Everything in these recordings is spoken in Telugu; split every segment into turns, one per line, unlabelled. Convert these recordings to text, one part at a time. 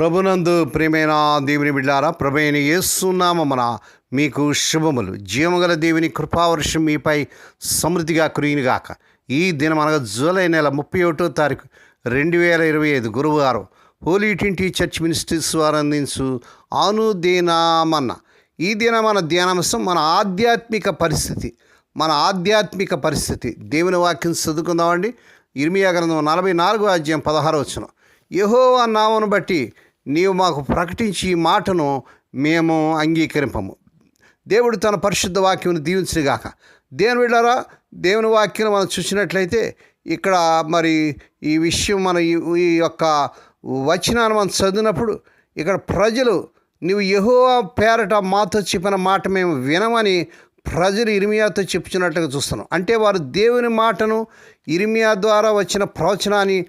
ప్రభునందు ప్రేమైన దేవుని బిడ్డారా ప్రభైన మన మీకు శుభములు. జీవగల దేవుని కృపావర్షం మీపై సమృద్ధిగా కురిగినగాక ఈ దినం అనగా జూలై నెల ముప్పై ఒకటో తారీఖు రెండు వేల ఇరవై ఐదు గురువారం హోలీ ట్వంటీ చర్చ్ మినిస్ట్రీస్ వారు అందించు అనుదీనామన్న. ఈ దిన మన ధ్యానాంశం మన ఆధ్యాత్మిక పరిస్థితి. మన ఆధ్యాత్మిక పరిస్థితి. దేవుని వాక్యం చదువుకుందామండి. ఇర్మియా గ్రంథం నలభై నాలుగో అధ్యాయం పదహారు వచ్చిన యహో నామను బట్టి నీవు మాకు ప్రకటించి ఈ మాటను మేము అంగీకరింపము. దేవుడు తన పరిశుద్ధ వాక్యం దీవించుగాక దేవుని వెళ్ళారా దేవుని వాక్యం మనం చూసినట్లయితే ఇక్కడ మరి ఈ విషయం మన ఈ- యొక్క వచనాన్ని మనం చదివినప్పుడు ఇక్కడ ప్రజలు నువ్వు యహో పేరట మాతో చెప్పిన మాట మేము వినమని ప్రజలు ఇరిమియాతో చెప్పుచున్నట్లుగా చూస్తున్నాం. అంటే వారు దేవుని మాటను ఇరిమియా ద్వారా వచ్చిన ప్రవచనాన్ని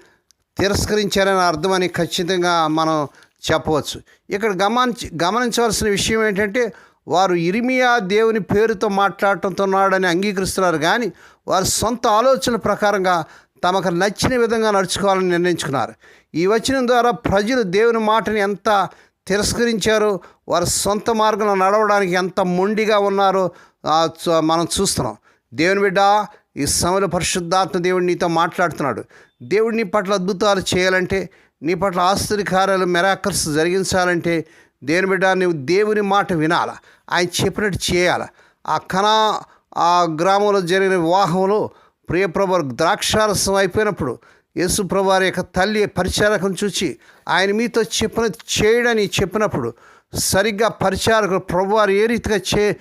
తిరస్కరించారని అర్థమని ఖచ్చితంగా మనం చెప్పవచ్చు. ఇక్కడ గమనించి గమనించవలసిన విషయం ఏంటంటే వారు ఇరిమియా దేవుని పేరుతో మాట్లాడుతున్నాడని అంగీకరిస్తున్నారు. కానీ వారి సొంత ఆలోచన ప్రకారంగా తమకు నచ్చిన విధంగా నడుచుకోవాలని నిర్ణయించుకున్నారు. ఈ వచనం ద్వారా ప్రజలు దేవుని మాటని ఎంత తిరస్కరించారో వారి సొంత మార్గంలో నడవడానికి ఎంత మొండిగా ఉన్నారో మనం చూస్తున్నాం. దేవుని బిడ్డ ఈ సమయంలో పరిశుద్ధాత్మ దేవుడు నీతో మాట్లాడుతున్నాడు. దేవుడు నీ పట్ల అద్భుతాలు చేయాలంటే నీ పట్ల ఆశ్చర్యకార్యాలు మెరాకర్స్ జరిగించాలంటే దేవుని బిడ్డ నువ్వు దేవుని మాట వినాలా? ఆయన చెప్పినట్టు చేయాలి? ఆ కణా ఆ గ్రామంలో జరిగిన వివాహంలో ప్రియప్రభు ద్రాక్షారసం అయిపోయినప్పుడు యేసుప్రభారి యొక్క తల్లి పరిచారకం చూచి ఆయన మీతో చెప్పిన చేయడని చెప్పినప్పుడు సరిగ్గా పరిచారకుడు ప్రభువారు ఏ రీతిగా చే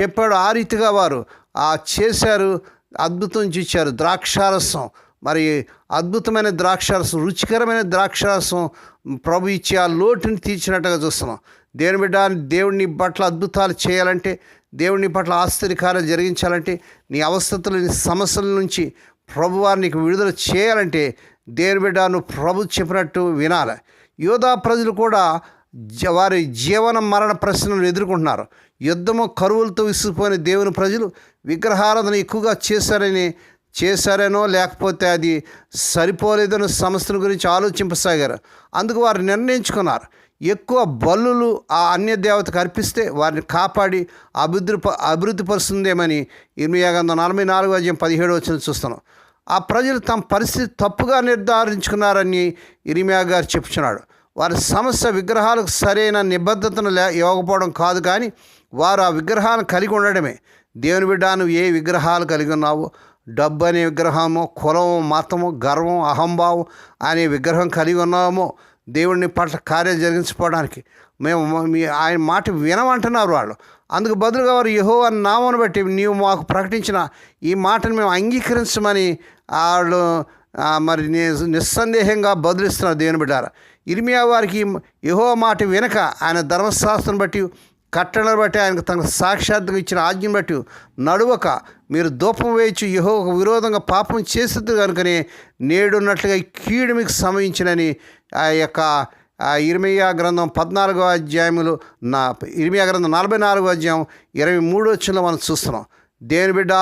చెప్పాడో ఆ రీతిగా వారు ఆ చేశారు. అద్భుతం చూచారు. ద్రాక్షారసం. మరి అద్భుతమైన ద్రాక్షారసం రుచికరమైన ద్రాక్షారసం ప్రభు ఇచ్చి ఆ లోటుని తీర్చినట్టుగా చూస్తున్నాం. దేవుని బిడ్డ దేవుడిని పట్ల అద్భుతాలు చేయాలంటే దేవుని పట్ల ఆశ్చర్యకార్యాలు జరిగించాలంటే నీ అవస్థతులు నీ సమస్యల నుంచి ప్రభువారు నీకు విడుదల చేయాలంటే దేవుని బిడ్డ నువ్వు ప్రభు చెప్పినట్టు వినాలి. యోధా ప్రజలు కూడా జ- వారి జీవన మరణ ప్రశ్నలు ఎదుర్కొంటున్నారు. యుద్ధము కరువులతో విసిగిపోయిన దేవుని ప్రజలు విగ్రహారాధన ఎక్కువగా చేశారని చేశారనో లేకపోతే అది సరిపోలేదనో సమస్యల గురించి ఆలోచింపసాగారు. అందుకు వారు నిర్ణయించుకున్నారు. ఎక్కువ బల్లులు ఆ అన్య దేవతకు అర్పిస్తే వారిని కాపాడి అభివృద్ధి అభివృద్ధి పరుస్తుందేమని ఇర్మియా గ్రంథం నలభై నాలుగు అధ్యాయం పదిహేడు వచ్చిన చూస్తున్నాం. ఆ ప్రజలు తమ పరిస్థితి తప్పుగా నిర్ధారించుకున్నారని ఇరిమియా గారు చెప్తున్నాడు వారి సమస్య విగ్రహాలకు సరైన నిబద్ధతను లే ఇవ్వకపోవడం కాదు కానీ వారు ఆ విగ్రహాలను కలిగి ఉండడమే. దేవుని బిడ్డ నువ్వు ఏ విగ్రహాలు కలిగి ఉన్నావు? డబ్బు అనే విగ్రహము కులం మతము గర్వం అహంభావం అనే విగ్రహం కలిగి ఉన్నామో. దేవుడిని పట్ల కార్యం జరిగించుకోవడానికి మేము మీ ఆయన మాట వినమంటున్నారు వాళ్ళు. అందుకు బదులుగా వారు యహో అని నామను బట్టి నీవు మాకు ప్రకటించిన ఈ మాటను మేము అంగీకరించమని వాళ్ళు మరి నిస్సందేహంగా బదులిస్తున్నారు దేవుని బిడ్డారా. ఇర్మియా వారికి యహో మాట వినక ఆయన ధర్మశాస్త్రం బట్టి కట్టడలు బట్టి ఆయనకు తన సాక్షాత్తుగా ఇచ్చిన ఆజ్ఞను బట్టి నడువక మీరు దూపం వేయచ్చు యహోకు విరోధంగా పాపం చేస్తుంది కనుకనే నేడున్నట్లుగా కీడు మీకు సమయించినని ఆ యొక్క ఆ ఇర్మియా గ్రంథం పద్నాలుగో అధ్యాయములు నా ఇర్మియా గ్రంథం నలభై నాలుగో అధ్యాయం ఇరవై మూడో వచ్చిన మనం చూస్తున్నాం. దేవుని బిడ్డ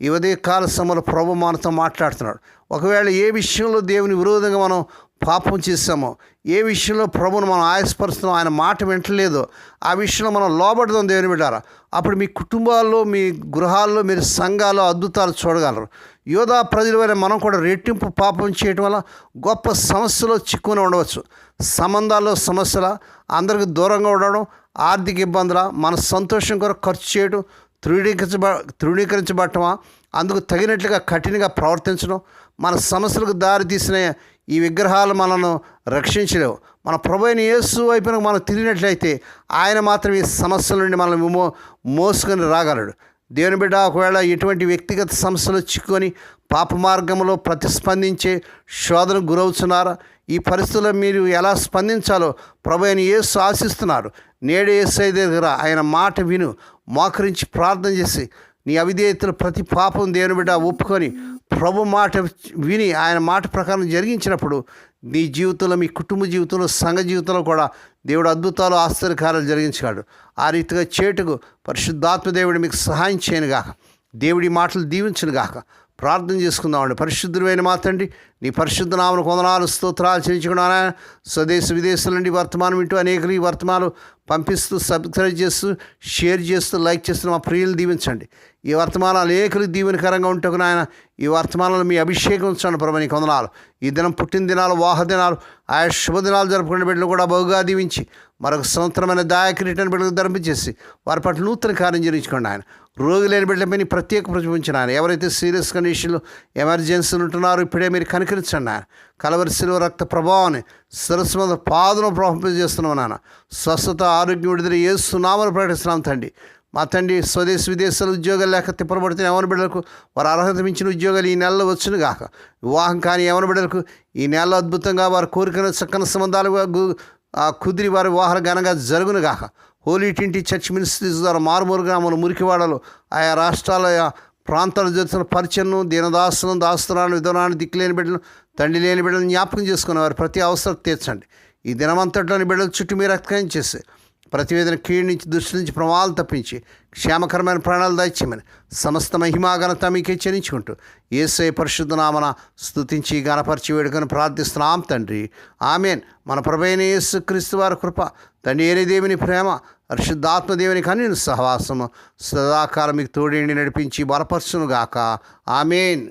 ఈ ఉదయ కాల సమయంలో ప్రభు మనతో మాట్లాడుతున్నాడు. ఒకవేళ ఏ విషయంలో దేవుని విరోధంగా మనం పాపం చేస్తామో ఏ విషయంలో ప్రభుని మనం ఆయాసపరుస్తున్నాం ఆయన మాట వింటలేదు. ఆ విషయంలో మనం లోబడదాం దేవుని బిడ్డారా. అప్పుడు మీ కుటుంబాల్లో మీ గృహాల్లో మీరు సంఘాల్లో అద్భుతాలు చూడగలరు. యోధా ప్రజల వారి మనం కూడా రెట్టింపు పాపం చేయటం వల్ల గొప్ప సమస్యలో చిక్కుని ఉండవచ్చు. సంబంధాల్లో సమస్యల అందరికి దూరంగా ఉండడం ఆర్థిక ఇబ్బందుల మన సంతోషం కొరకు ఖర్చు చేయడం ధృవీకరించబ ధృవీకరించబడటమా అందుకు తగినట్లుగా కఠినంగా ప్రవర్తించడం మన సమస్యలకు దారి తీసిన ఈ విగ్రహాలు మనను రక్షించలేవు. మన ప్రభుని యేసు వైపున మనం తిరిగినట్లయితే ఆయన మాత్రం ఈ సమస్యల నుండి మనల్ని మో మోసుకొని రాగలడు. దేవుని బిడ్డ ఒకవేళ ఎటువంటి వ్యక్తిగత సమస్యలు చిక్కుకొని పాప మార్గంలో ప్రతిస్పందించే శోధనకు గురవుతున్నారా? ఈ పరిస్థితుల్లో మీరు ఎలా స్పందించాలో ప్రభు ఆయన యేసు ఆశిస్తున్నారు నేడు ఏసై దగ్గర ఆయన మాట విను మోకరించి ప్రార్థన చేసి నీ అవిధేయతలు ప్రతి పాపం దేవుని బిడ్డ ఒప్పుకొని ప్రభు మాట విని ఆయన మాట ప్రకారం జరిగించినప్పుడు నీ జీవితంలో మీ కుటుంబ జీవితంలో సంఘ జీవితంలో కూడా దేవుడు అద్భుతాలు ఆశ్చర్యకారాలు జరిగించాడు. ఆ రీతిగా చేటుకు పరిశుద్ధాత్మ దేవుడు మీకు సహాయం చేయనుగాక దేవుడి మాటలు దీవించను గాక. ప్రార్థన చేసుకుందామండి. పరిశుద్ధులైన మాత్రండి నీ పరిశుద్ధ నామను కొందనాలు స్తోత్రాలు చేయించుకున్నానా స్వదేశ విదేశాల నుండి వర్తమానం వింటూ అనేకలు ఈ వర్తమానాలు పంపిస్తూ సబ్స్క్రైబ్ చేస్తూ షేర్ చేస్తూ లైక్ చేస్తూ మా ప్రియులు దీవించండి. ఈ వర్తమానాలు ఏకులు దీవెనకరంగా ఉంటకు నాయన ఈ వర్తమానాలు మీ అభిషేకం ఉంచాను ప్రభు నీ కొందనాలు ఈ దినం పుట్టిన దినాలు వాహ దినాలు ఆయా శుభదినాలు జరుపుకునే బిడ్డలు కూడా బహుగా దీవించి మరొక సంవత్సరమైన దాయకిరీటని బిడ్డలకు ధరింపించేసి వారి పట్ల నూతన కార్యం జరిగించుకోండి ఆయన. రోగి లేని బిడ్డలపై నీ ప్రత్యేక ప్రతిపించిన ఆయన. ఎవరైతే సీరియస్ కండిషన్లు ఎమర్జెన్సీలు ఉంటున్నారో ఇప్పుడే మీరు కనికరించండి ఆయన. కలవరిశిలో రక్త ప్రభావాన్ని సరస్సు మీద పాదను ప్రవహింపజేస్తున్నాం నాన్న. స్వస్థత ఆరోగ్యం విడుదల ఏస్తున్నామని ప్రకటిస్తున్నాం తండ్రి. మా తండ్రి స్వదేశ విదేశాల ఉద్యోగాలు లేక తిప్పబడుతున్న యవన బిడ్డలకు వారు అర్హత మించిన ఉద్యోగాలు ఈ నెలలో వచ్చును గాక. వివాహం కాని యవన బిడ్డలకు ఈ నెలలో అద్భుతంగా వారు కోరికను చక్కని సంబంధాలుగా గు- ఆ కుదిరి వారి వివాహాలు ఘనంగా జరుగును గాక. హోలీ టింటి చర్చ్ మినిస్ట్రీస్ ద్వారా మారుమూరు గ్రామాలు మురికివాడలు ఆయా రాష్ట్రాల ప్రాంతాలు జరుగుతున్న పరిచయను దీనదాసులను దాస్తున్నాను విధవనాన్ని దిక్కులేని బిడ్డలు తండ్రి లేని బిడ్డలు జ్ఞాపకం చేసుకున్న వారి ప్రతి అవసరం తీర్చండి. ఈ దినమంతట్లోని బిడ్డలు చుట్టూ మీరు రక్తం ప్రతివేదన కీడు నుంచి దృష్టి నుంచి ప్రమాదాలు తప్పించి క్షేమకరమైన ప్రాణాలు దయచేయమని సమస్త మహిమా మీకే చెల్లించుకుంటూ ఏసై పరిశుద్ధ నామన స్థుతించి గణపరిచి వేడుకొని ప్రార్థిస్తున్నాం తండ్రి. ఆమెన్. మన ప్రభైన యేసు క్రీస్తు వారి కృప తండ్రి దేవుని ప్రేమ పరిశుద్ధాత్మ దేవుని కన్నీ సహవాసము సదాకాలం మీకు తోడేండి నడిపించి బలపరచునుగాక. ఆమెన్.